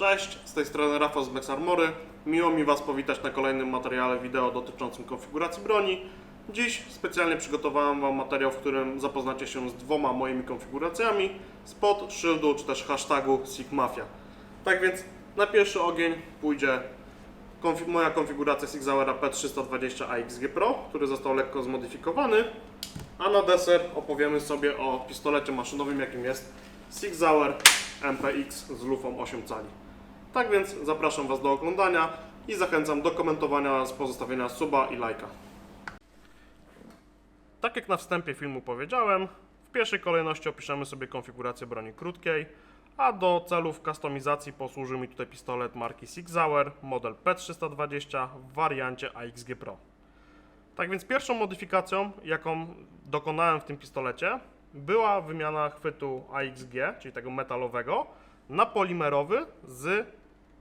Cześć, z tej strony Rafał z Bex Armory. Miło mi Was powitać na kolejnym materiale wideo dotyczącym konfiguracji broni. Dziś specjalnie przygotowałem Wam materiał, w którym zapoznacie się z dwoma moimi konfiguracjami spod szyldu czy też hashtagu Sigmafia. Tak więc na pierwszy ogień pójdzie moja konfiguracja Sig Sauera P320 AXG Pro, który został lekko zmodyfikowany, a na deser opowiemy sobie o pistolecie maszynowym, jakim jest Sig Sauer MPX z lufą 8 cali. Tak więc zapraszam Was do oglądania i zachęcam do komentowania oraz pozostawienia suba i lajka. Tak jak na wstępie filmu powiedziałem, w pierwszej kolejności opiszemy sobie konfigurację broni krótkiej, a do celów kustomizacji posłuży mi tutaj pistolet marki Sig Sauer, model P320 w wariancie AXG Pro. Tak więc pierwszą modyfikacją, jaką dokonałem w tym pistolecie, była wymiana chwytu AXG, czyli tego metalowego, na polimerowy z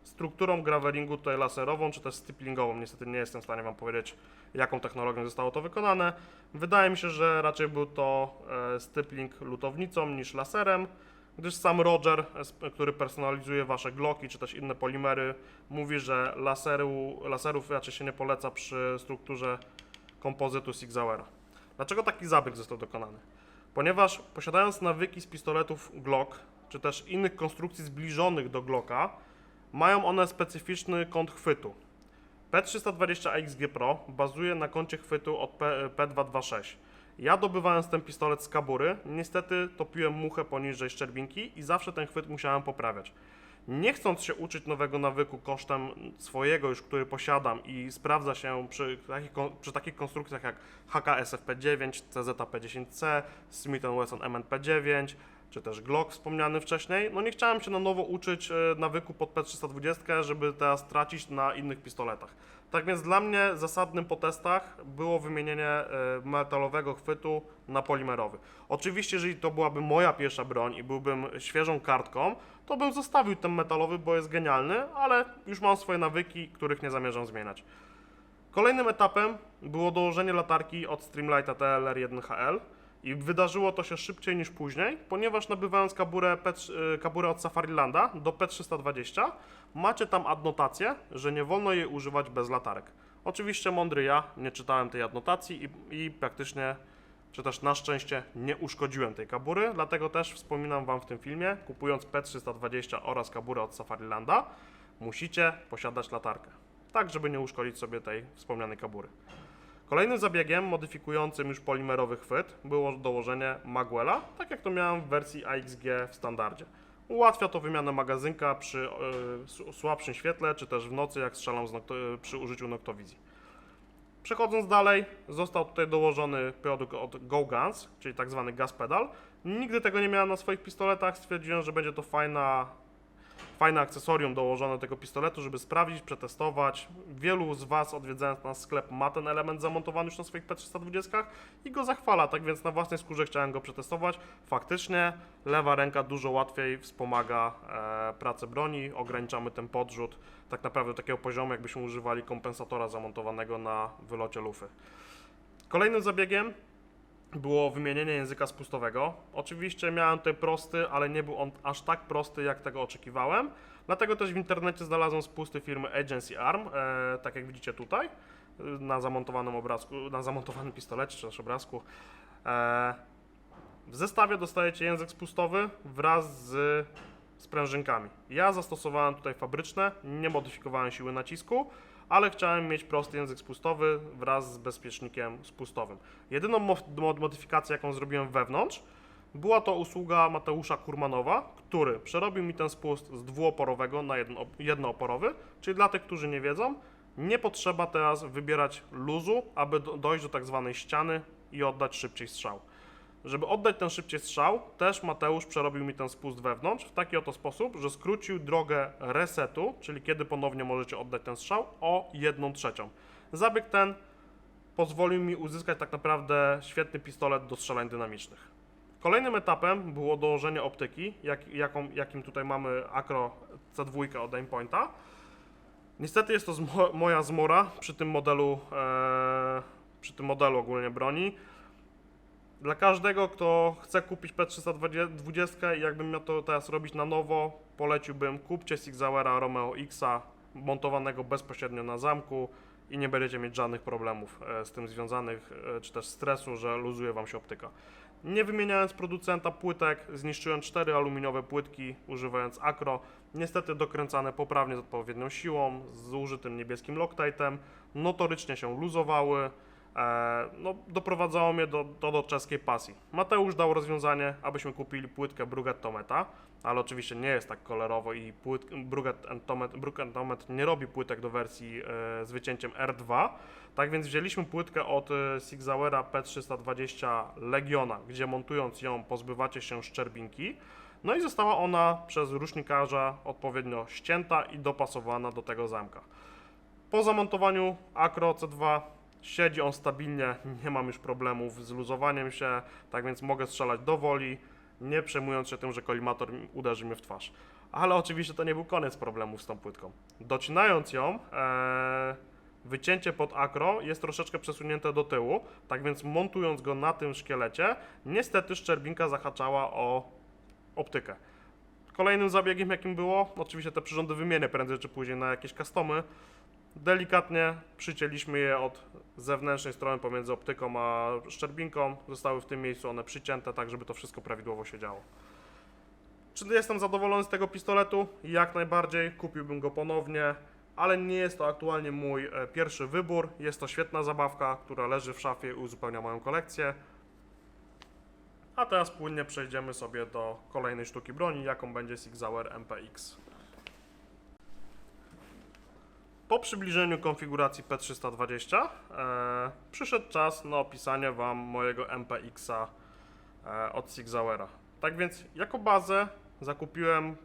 strukturą graveringu tutaj laserową, czy też stiplingową. Niestety nie jestem w stanie Wam powiedzieć, jaką technologią zostało to wykonane. Wydaje mi się, że raczej był to e, stipling lutownicą niż laserem, gdyż sam Roger, e, który personalizuje Wasze Glocki, czy też inne polimery, mówi, że laseru, laserów raczej się nie poleca przy strukturze kompozytu Sig Sauera. Dlaczego taki zabieg został dokonany? Ponieważ posiadając nawyki z pistoletów Glock, czy też innych konstrukcji zbliżonych do Glocka, mają one specyficzny kąt chwytu. P320 AXG Pro bazuje na kącie chwytu od P, P226. Ja dobywając ten pistolet z kabury, niestety topiłem muchę poniżej szczerbinki i zawsze ten chwyt musiałem poprawiać. Nie chcąc się uczyć nowego nawyku kosztem swojego już, który posiadam i sprawdza się przy takich, przy takich konstrukcjach jak HKSFP9, CZP10C, Smith Wesson MNP9, czy też Glock wspomniany wcześniej, no nie chciałem się na nowo uczyć e, nawyku pod P320, żeby teraz tracić na innych pistoletach. Tak więc dla mnie zasadnym po testach było wymienienie e, metalowego chwytu na polimerowy. Oczywiście, jeżeli to byłaby moja pierwsza broń i byłbym świeżą kartką, to bym zostawił ten metalowy, bo jest genialny, ale już mam swoje nawyki, których nie zamierzam zmieniać. Kolejnym etapem było dołożenie latarki od Streamlighta TLR1HL i wydarzyło to się szybciej niż później, ponieważ nabywając kaburę, P, kaburę od Safarilanda do P320 macie tam adnotację, że nie wolno jej używać bez latarek. Oczywiście mądry ja nie czytałem tej adnotacji i, i praktycznie, czy też na szczęście nie uszkodziłem tej kabury, dlatego też wspominam Wam w tym filmie, kupując P320 oraz kaburę od Safarilanda, musicie posiadać latarkę, tak żeby nie uszkodzić sobie tej wspomnianej kabury. Kolejnym zabiegiem modyfikującym już polimerowy chwyt było dołożenie Magwella, tak jak to miałem w wersji AXG w standardzie. Ułatwia to wymianę magazynka przy e, słabszym świetle, czy też w nocy, jak strzelam nokto- przy użyciu noktowizji. Przechodząc dalej, został tutaj dołożony produkt od Go Guns, czyli tak zwany gas pedal. Nigdy tego nie miałem na swoich pistoletach, stwierdziłem, że będzie to fajna fajne akcesorium dołożone do tego pistoletu, żeby sprawdzić, przetestować. Wielu z Was odwiedzając nasz sklep ma ten element zamontowany już na swoich P320 i go zachwala, tak więc na własnej skórze chciałem go przetestować. Faktycznie lewa ręka dużo łatwiej wspomaga e, pracę broni, ograniczamy ten podrzut tak naprawdę do takiego poziomu, jakbyśmy używali kompensatora zamontowanego na wylocie lufy. Kolejnym zabiegiem było wymienienie języka spustowego. Oczywiście miałem tutaj prosty, ale nie był on aż tak prosty, jak tego oczekiwałem. Dlatego też w internecie znalazłem spusty firmy Agency Arm, e, tak jak widzicie tutaj, e, na zamontowanym obrazku, na zamontowanym pistolecie czy też obrazku. E, w zestawie dostajecie język spustowy wraz z sprężynkami. Ja zastosowałem tutaj fabryczne, nie modyfikowałem siły nacisku, ale chciałem mieć prosty język spustowy wraz z bezpiecznikiem spustowym. Jedyną mo- mod- modyfikację, jaką zrobiłem wewnątrz, była to usługa Mateusza Kurmanowa, który przerobił mi ten spust z dwuoporowego na jedno- jednooporowy, czyli dla tych, którzy nie wiedzą, nie potrzeba teraz wybierać luzu, aby do- dojść do tak zwanej ściany i oddać szybciej strzał. Żeby oddać ten szybciej strzał, też Mateusz przerobił mi ten spust wewnątrz w taki oto sposób, że skrócił drogę resetu, czyli kiedy ponownie możecie oddać ten strzał, o 1 trzecią. Zabieg ten pozwolił mi uzyskać tak naprawdę świetny pistolet do strzelań dynamicznych. Kolejnym etapem było dołożenie optyki, jak, jaką, jakim tutaj mamy Acro C2 od Aimpointa. Niestety jest to zmo, moja zmora przy tym modelu, e, przy tym modelu ogólnie broni. Dla każdego, kto chce kupić P320 i jakbym miał to teraz robić na nowo, poleciłbym kupcie Sigzauera Romeo Xa montowanego bezpośrednio na zamku i nie będziecie mieć żadnych problemów e, z tym związanych, e, czy też stresu, że luzuje Wam się optyka. Nie wymieniając producenta płytek, zniszczyłem cztery aluminiowe płytki używając Acro, niestety dokręcane poprawnie z odpowiednią siłą, z użytym niebieskim Loctite'em, notorycznie się luzowały, no, doprowadzało mnie do, do, do czeskiej pasji. Mateusz dał rozwiązanie, abyśmy kupili płytkę Bruget Tometa, ale oczywiście nie jest tak kolorowo i płyt, Tomet, Tomet nie robi płytek do wersji e, z wycięciem R2, tak więc wzięliśmy płytkę od e, Sigzauera P320 Legiona, gdzie montując ją pozbywacie się szczerbinki, no i została ona przez rusznikarza odpowiednio ścięta i dopasowana do tego zamka. Po zamontowaniu Acro C2 siedzi on stabilnie, nie mam już problemów z luzowaniem się, tak więc mogę strzelać do woli, nie przejmując się tym, że kolimator uderzy mnie w twarz. Ale oczywiście to nie był koniec problemów z tą płytką. Docinając ją, e, wycięcie pod akro jest troszeczkę przesunięte do tyłu, tak więc montując go na tym szkielecie, niestety szczerbinka zahaczała o optykę. Kolejnym zabiegiem, jakim było, oczywiście te przyrządy wymienię prędzej czy później na jakieś customy, delikatnie przycięliśmy je od zewnętrznej strony pomiędzy optyką a szczerbinką. Zostały w tym miejscu one przycięte, tak żeby to wszystko prawidłowo się działo. Czy jestem zadowolony z tego pistoletu? Jak najbardziej. Kupiłbym go ponownie, ale nie jest to aktualnie mój e, pierwszy wybór. Jest to świetna zabawka, która leży w szafie i uzupełnia moją kolekcję. A teraz płynnie przejdziemy sobie do kolejnej sztuki broni, jaką będzie Sigzauer MPX. Po przybliżeniu konfiguracji P320 e, przyszedł czas na opisanie Wam mojego MPX-a e, od Sigzauera. Tak więc jako bazę zakupiłem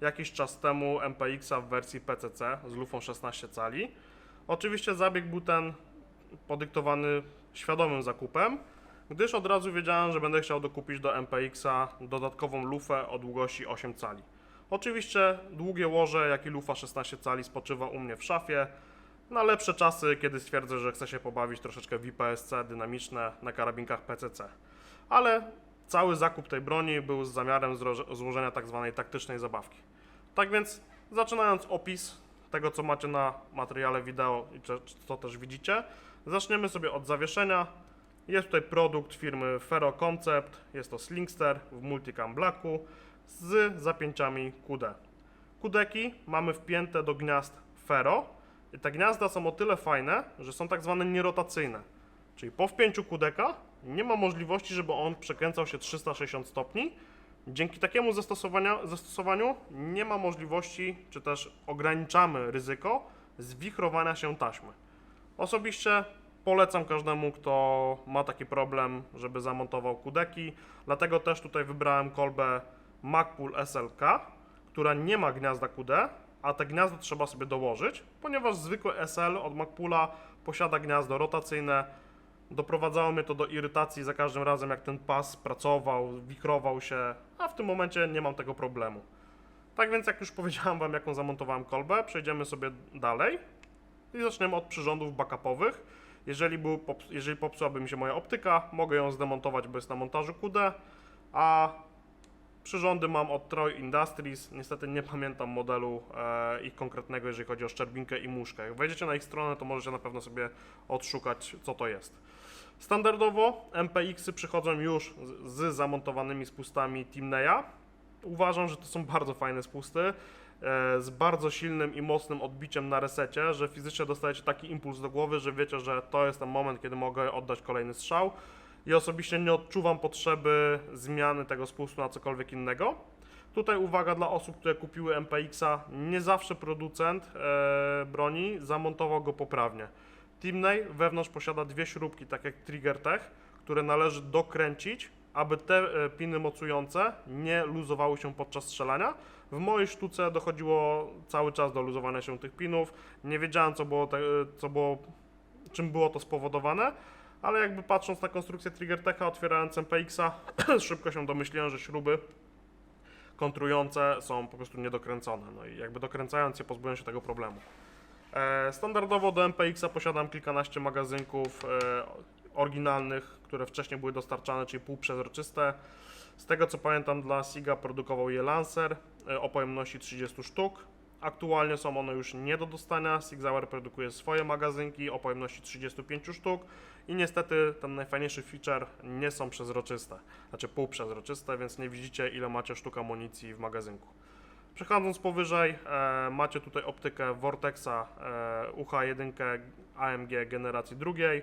jakiś czas temu MPX-a w wersji PCC z lufą 16 cali. Oczywiście zabieg był ten podyktowany świadomym zakupem, gdyż od razu wiedziałem, że będę chciał dokupić do MPX-a dodatkową lufę o długości 8 cali. Oczywiście długie łoże, jak i lufa 16 cali spoczywa u mnie w szafie. Na lepsze czasy, kiedy stwierdzę, że chcę się pobawić troszeczkę w IPSC dynamiczne na karabinkach PCC. Ale cały zakup tej broni był z zamiarem złożenia tak zwanej taktycznej zabawki. Tak więc zaczynając opis tego, co macie na materiale wideo i co też widzicie, zaczniemy sobie od zawieszenia. Jest tutaj produkt firmy Ferro Concept, jest to Slingster w Multicam Blacku z zapięciami QD. Kudeki mamy wpięte do gniazd Ferro i te gniazda są o tyle fajne, że są tak zwane nierotacyjne. Czyli po wpięciu kudeka nie ma możliwości, żeby on przekręcał się 360 stopni. Dzięki takiemu zastosowaniu nie ma możliwości, czy też ograniczamy ryzyko zwichrowania się taśmy. Osobiście polecam każdemu, kto ma taki problem, żeby zamontował kudeki. Dlatego też tutaj wybrałem kolbę Macpool SLK, która nie ma gniazda QD, a te gniazdo trzeba sobie dołożyć, ponieważ zwykły SL od Macpoola posiada gniazdo rotacyjne. Doprowadzało mnie to do irytacji za każdym razem, jak ten pas pracował, wichrował się, a w tym momencie nie mam tego problemu. Tak więc, jak już powiedziałem Wam, jaką zamontowałem kolbę, przejdziemy sobie dalej i zaczniemy od przyrządów backupowych. Jeżeli, był, jeżeli popsułaby mi się moja optyka, mogę ją zdemontować bez na montażu QD, a przyrządy mam od Troy Industries. Niestety nie pamiętam modelu e, ich konkretnego, jeżeli chodzi o szczerbinkę i muszkę. Jak wejdziecie na ich stronę, to możecie na pewno sobie odszukać, co to jest. Standardowo MPX-y przychodzą już z, z zamontowanymi spustami Timneya. Uważam, że to są bardzo fajne spusty e, z bardzo silnym i mocnym odbiciem na resecie, że fizycznie dostajecie taki impuls do głowy, że wiecie, że to jest ten moment, kiedy mogę oddać kolejny strzał. I osobiście nie odczuwam potrzeby zmiany tego spustu na cokolwiek innego. Tutaj uwaga dla osób, które kupiły MPX-a, nie zawsze producent e, broni zamontował go poprawnie. Timney wewnątrz posiada dwie śrubki, tak jak Trigger Tech, które należy dokręcić, aby te e, piny mocujące nie luzowały się podczas strzelania. W mojej sztuce dochodziło cały czas do luzowania się tych pinów. Nie wiedziałem, co było, te, co było czym było to spowodowane, ale jakby patrząc na konstrukcję Trigger Techa, otwierając MPX-a, szybko się domyśliłem, że śruby kontrujące są po prostu niedokręcone. No i jakby dokręcając je pozbyłem się tego problemu. E, Standardowo do MPX-a posiadam kilkanaście magazynków e, oryginalnych, które wcześniej były dostarczane, czyli półprzezroczyste. Z tego co pamiętam, dla SIGA produkował je Lancer e, o pojemności 30 sztuk. Aktualnie są one już nie do dostania. Sig Sauer produkuje swoje magazynki o pojemności 35 sztuk i niestety ten najfajniejszy feature nie są przezroczyste, znaczy półprzezroczyste, więc nie widzicie ile macie sztuk amunicji w magazynku. Przechodząc powyżej, e, macie tutaj optykę Vortexa e, UH1 AMG generacji drugiej,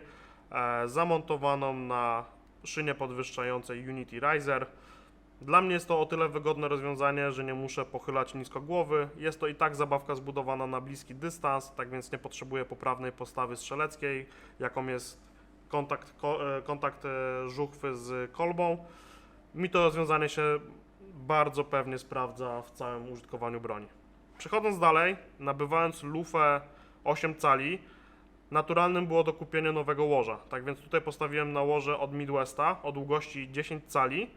e, zamontowaną na szynie podwyższającej Unity Riser. Dla mnie jest to o tyle wygodne rozwiązanie, że nie muszę pochylać nisko głowy. Jest to i tak zabawka zbudowana na bliski dystans, tak więc nie potrzebuję poprawnej postawy strzeleckiej, jaką jest kontakt, ko, e, kontakt e, żuchwy z kolbą. Mi to rozwiązanie się bardzo pewnie sprawdza w całym użytkowaniu broni. Przechodząc dalej, nabywając lufę 8 cali, naturalnym było dokupienie nowego łoża. Tak więc tutaj postawiłem na łoże od Midwesta o długości 10 cali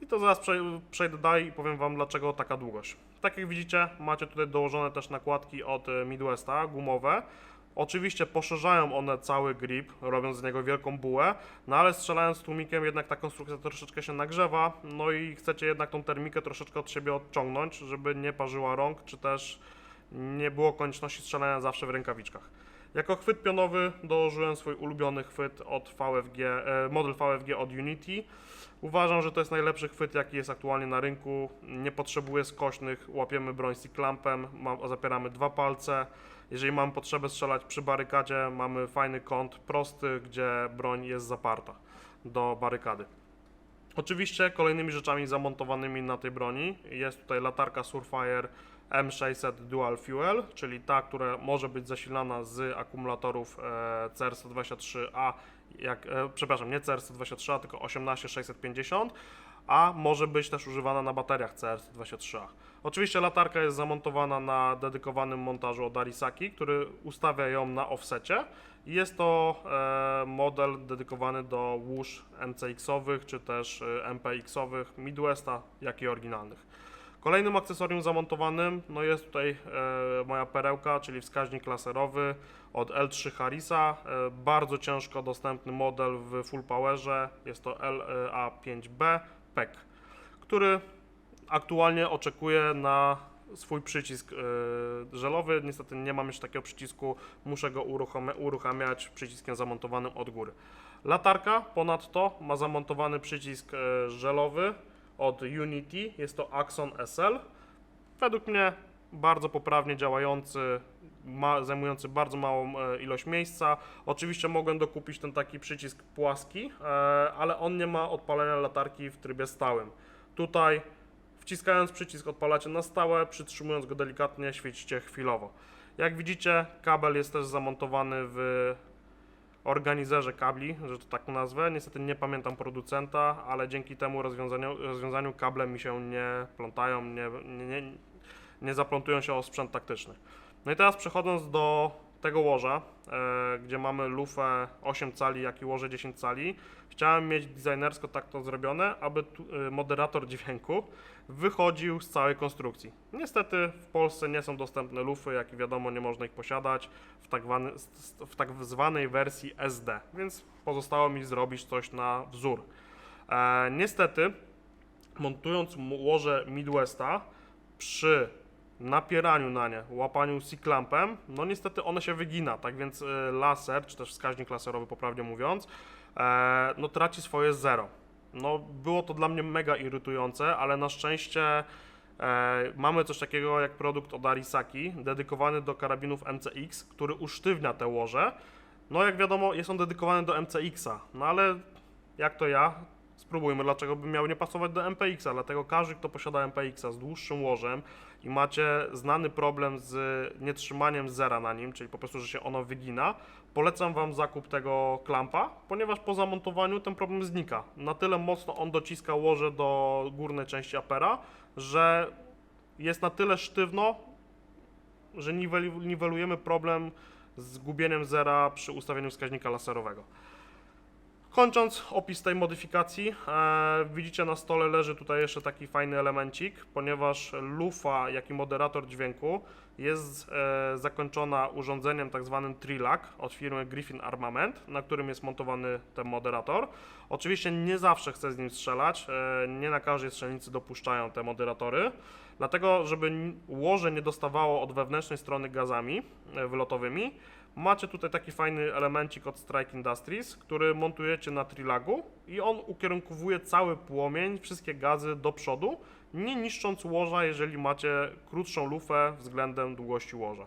i to zaraz prze- przejdę dalej i powiem Wam dlaczego taka długość. Tak jak widzicie, macie tutaj dołożone też nakładki od e, Midwesta, gumowe. Oczywiście poszerzają one cały grip, robiąc z niego wielką bułę, no ale strzelając tłumikiem jednak ta konstrukcja troszeczkę się nagrzewa, no i chcecie jednak tą termikę troszeczkę od siebie odciągnąć, żeby nie parzyła rąk, czy też nie było konieczności strzelania zawsze w rękawiczkach. Jako chwyt pionowy dołożyłem swój ulubiony chwyt od VFG, e, model VFG od Unity. Uważam, że to jest najlepszy chwyt, jaki jest aktualnie na rynku. Nie potrzebuję skośnych, łapiemy broń C-clampem, mam- zapieramy dwa palce. Jeżeli mam potrzebę strzelać przy barykadzie, mamy fajny kąt prosty, gdzie broń jest zaparta do barykady. Oczywiście kolejnymi rzeczami zamontowanymi na tej broni jest tutaj latarka Surefire M600 Dual Fuel, czyli ta, która może być zasilana z akumulatorów e, CR123A, jak, e, przepraszam, nie CR123A, tylko 18650, a może być też używana na bateriach CR123A. Oczywiście latarka jest zamontowana na dedykowanym montażu od Arisaki, który ustawia ją na offsecie. Jest to e, model dedykowany do łóż MCX-owych czy też MPX-owych Midwesta, jak i oryginalnych. Kolejnym akcesorium zamontowanym no jest tutaj e, moja perełka, czyli wskaźnik laserowy od L3 Harrisa. E, bardzo ciężko dostępny model w full powerze. Jest to LA5B PEC, który aktualnie oczekuję na swój przycisk e, żelowy. Niestety nie mam jeszcze takiego przycisku, muszę go uruchamiać przyciskiem zamontowanym od góry. Latarka ponadto ma zamontowany przycisk e, żelowy od Unity, jest to Axon SL. Według mnie bardzo poprawnie działający, ma, zajmujący bardzo małą e, ilość miejsca. Oczywiście mogłem dokupić ten taki przycisk płaski, e, ale on nie ma odpalenia latarki w trybie stałym. Tutaj wciskając przycisk odpalacie na stałe, przytrzymując go delikatnie świecicie chwilowo. Jak widzicie kabel jest też zamontowany w organizerze kabli, że to tak nazwę. Niestety nie pamiętam producenta, ale dzięki temu rozwiązaniu, rozwiązaniu kable mi się nie plątają, nie, nie, nie, nie zaplątują się o sprzęt taktyczny. No i teraz przechodząc do tego łoża, e, gdzie mamy lufę 8 cali, jak i łoże 10 cali, chciałem mieć designersko tak to zrobione, aby e, moderator dźwięku wychodził z całej konstrukcji. Niestety w Polsce nie są dostępne lufy, jak i wiadomo nie można ich posiadać w tak, wany, w tak zwanej wersji SD, więc pozostało mi zrobić coś na wzór. E, niestety montując łoże Midwesta przy napieraniu na nie, łapaniu C-clampem, no niestety one się wygina, tak więc e, laser, czy też wskaźnik laserowy poprawnie mówiąc, e, no traci swoje zero. No było to dla mnie mega irytujące, ale na szczęście e, mamy coś takiego jak produkt od Arisaki, dedykowany do karabinów MCX, który usztywnia te łoże. No jak wiadomo jest on dedykowany do MCX-a, no ale jak to ja, spróbujmy, dlaczego by miał nie pasować do MPX-a. Dlatego każdy, kto posiada MPX-a z dłuższym łożem i macie znany problem z nietrzymaniem zera na nim, czyli po prostu, że się ono wygina, polecam Wam zakup tego klampa, ponieważ po zamontowaniu ten problem znika. Na tyle mocno on dociska łoże do górnej części apera, że jest na tyle sztywno, że niwelujemy problem z gubieniem zera przy ustawieniu wskaźnika laserowego. Kończąc opis tej modyfikacji, e, widzicie na stole leży tutaj jeszcze taki fajny elemencik, ponieważ lufa, jak i moderator dźwięku jest e, zakończona urządzeniem tak zwanym Trillac od firmy Griffin Armament, na którym jest montowany ten moderator. Oczywiście nie zawsze chcę z nim strzelać, e, nie na każdej strzelnicy dopuszczają te moderatory, dlatego żeby łoże nie dostawało od wewnętrznej strony gazami e, wylotowymi, Macie tutaj taki fajny elemencik od Strike Industries, który montujecie na trilagu i on ukierunkowuje cały płomień, wszystkie gazy do przodu, nie niszcząc łoża, jeżeli macie krótszą lufę względem długości łoża.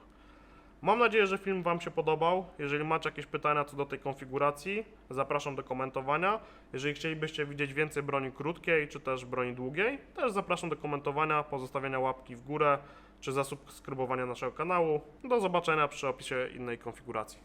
Mam nadzieję, że film Wam się podobał. Jeżeli macie jakieś pytania co do tej konfiguracji, zapraszam do komentowania. Jeżeli chcielibyście widzieć więcej broni krótkiej czy też broni długiej, też zapraszam do komentowania, pozostawienia łapki w górę czy zasubskrybowania naszego kanału. Do zobaczenia przy opisie innej konfiguracji.